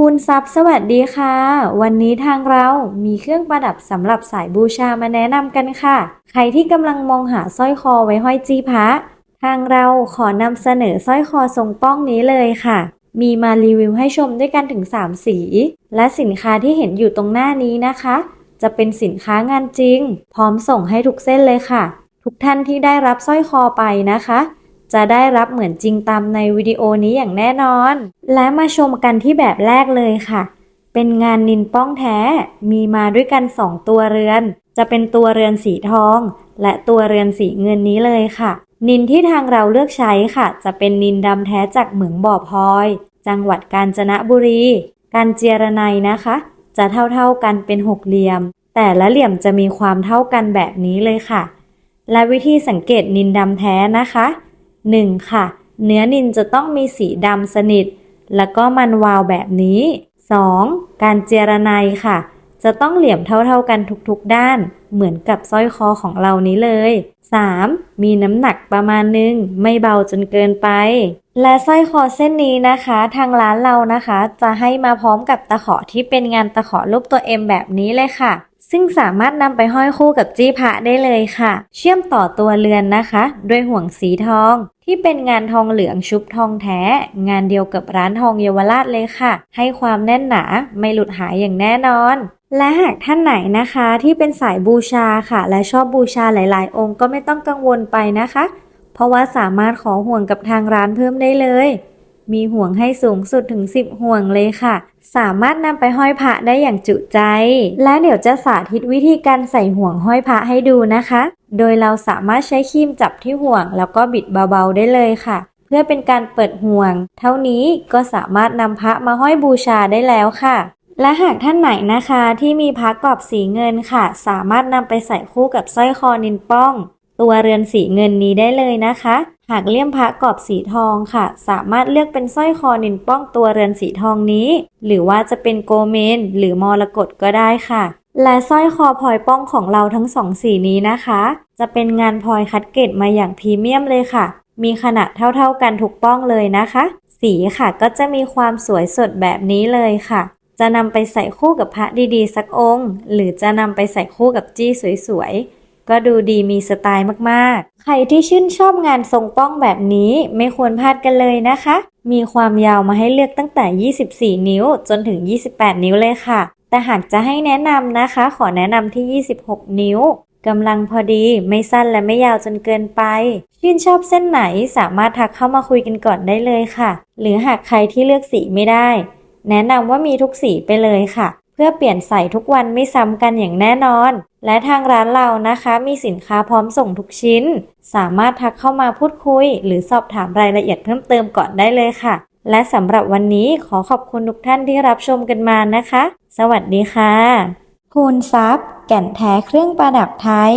พูนทรัพย์สวัสดีค่ะ วันนี้ทางเรามีเครื่องประดับสำหรับสายบูชามาแนะนำกันค่ะ ใครที่กำลังมองหาสร้อยคอไว้ห้อยจี้พระทางเราขอนำเสนอสร้อยคอทรงป้องนี้เลยค่ะ มีมารีวิวให้ชมด้วยกันถึง 3 สี และสินค้าที่เห็นอยู่ตรงหน้านี้นะคะ จะเป็นสินค้างานจริง พร้อมส่งให้ทุกเส้นเลยค่ะ ทุกท่านที่ได้รับสร้อยคอไปนะคะ จะได้รับเหมือนจริงตามในวิดีโอนี้อย่างแน่นอน และมาชมกันที่แบบแรกเลยค่ะ เป็นงานนินป้องแท้ มีมาด้วยกัน 2 ตัวเรือน จะเป็นตัวเรือนสีทอง และตัวเรือนสีเงินนี้เลยค่ะ นินที่ทางเราเลือกใช้ค่ะ จะเป็นนินดำแท้จากเหมืองบ่อพลอย จังหวัดกาญจนบุรี การเจรไนนะคะ จะเท่าๆกันเป็นหกเหลี่ยม แต่ละเหลี่ยมจะมีความเท่ากันแบบนี้เลยค่ะ และวิธีสังเกตนินดำแท้นะคะ 1. ค่ะ เนื้อนินจะต้องมีสีดำสนิท แล้วก็มันวาวแบบนี้ 2. การเจรไนค่ะ จะต้องเหลี่ยมเท่าๆกันทุกๆด้าน เหมือนกับสร้อยคอของเรานี้เลย 3. มีน้ำหนักประมาณนึง ไม่เบาจนเกินไป และสร้อยคอเส้นนี้นะคะ ทางร้านเรานะคะ จะให้มาพร้อมกับตะขอที่เป็นงานตะขอรูปตัว M แบบนี้เลยค่ะ ซึ่งสามารถนำไปห้อยคู่กับจี้พระได้เลยค่ะ เชื่อมต่อตัวเรือนนะคะ ด้วยห่วงสีทอง ที่เป็นงานทองเหลืองชุบทองแท้ งานเดียวกับร้านทองเยาวราชเลยค่ะ ให้ความแน่นหนาไม่หลุดหายอย่างแน่นอนและหากท่านไหนนะคะที่เป็นสายบูชาค่ะ และชอบบูชาหลาย ๆ องค์ก็ไม่ต้องกังวลไปนะคะ เพราะว่าสามารถขอห่วงกับทางร้านเพิ่มได้เลย มีห่วงให้สูงสุดถึง 10 ห่วงเลยค่ะ สามารถนำไปห้อยพระได้อย่างจุใจ และเดี๋ยวจะสาธิตวิธีการใส่ห่วงห้อยพระให้ดูนะคะ โดยเราสามารถใช้ครีมจับที่ห่วง แล้วก็บิดเบาๆได้เลยค่ะ เพื่อเป็นการเปิดห่วง เท่านี้ก็สามารถนำพระมาห้อยบูชาได้แล้วค่ะและหากท่านไหนนะคะที่มีพระกรอบสีเงินค่ะ สามารถนำไปใส่คู่กับสร้อยคอนินป้อง ตัวเรือนสีเงินนี้ได้เลยนะคะ หากเลี่ยมพระกรอบสีทองค่ะ สามารถเลือกเป็นสร้อยคอนินป้องตัวเรือนสีทองนี้ หรือว่าจะเป็นโกเมน หรือมรกตก็ได้ค่ะ และสร้อยคอพลอยป้องของเราทั้งสองสีนี้นะคะ จะเป็นงานพลอยคัดเกรดมาอย่างพรีเมียมเลยค่ะ มีขนาดเท่าๆกันทุกป้องเลยนะคะ สีค่ะก็จะมีความสวยสดแบบนี้เลยค่ะ จะนำไปใส่คู่กับพระดีๆ สักองค์ หรือจะนำไปใส่คู่กับจี้สวยๆ ก็ดูดีมีสไตล์มากๆ ใครที่ชื่นชอบงานทรงป้องแบบนี้ไม่ควรพลาดกันเลยนะคะ มีความยาวมาให้เลือกตั้งแต่ 24 นิ้วจนถึง 28 นิ้วเลยค่ะ แต่หากจะให้แนะนำนะคะ ขอแนะนำที่ 26 นิ้วกำลังพอดีไม่สั้นและไม่ยาวจนเกินไป ชื่นชอบเส้นไหนสามารถทักเข้ามาคุยกันก่อนได้เลยค่ะ หรือหากใครที่เลือกสีไม่ได้ แนะนำว่ามีทุกสีไปเลยค่ะ เพื่อเปลี่ยนใส่ทุกวันไม่ซ้ำกันอย่างแน่นอน และทางร้านเรานะคะ มีสินค้าพร้อมส่งทุกชิ้น สามารถทักเข้ามาพูดคุย หรือสอบถามรายละเอียดเพิ่มเติมก่อนได้เลยค่ะ และสำหรับวันนี้ขอขอบคุณทุกท่านที่รับชมกันมานะคะ สวัสดีค่ะ คูณทรัพย์ แก่นแท้เครื่องประดับไทย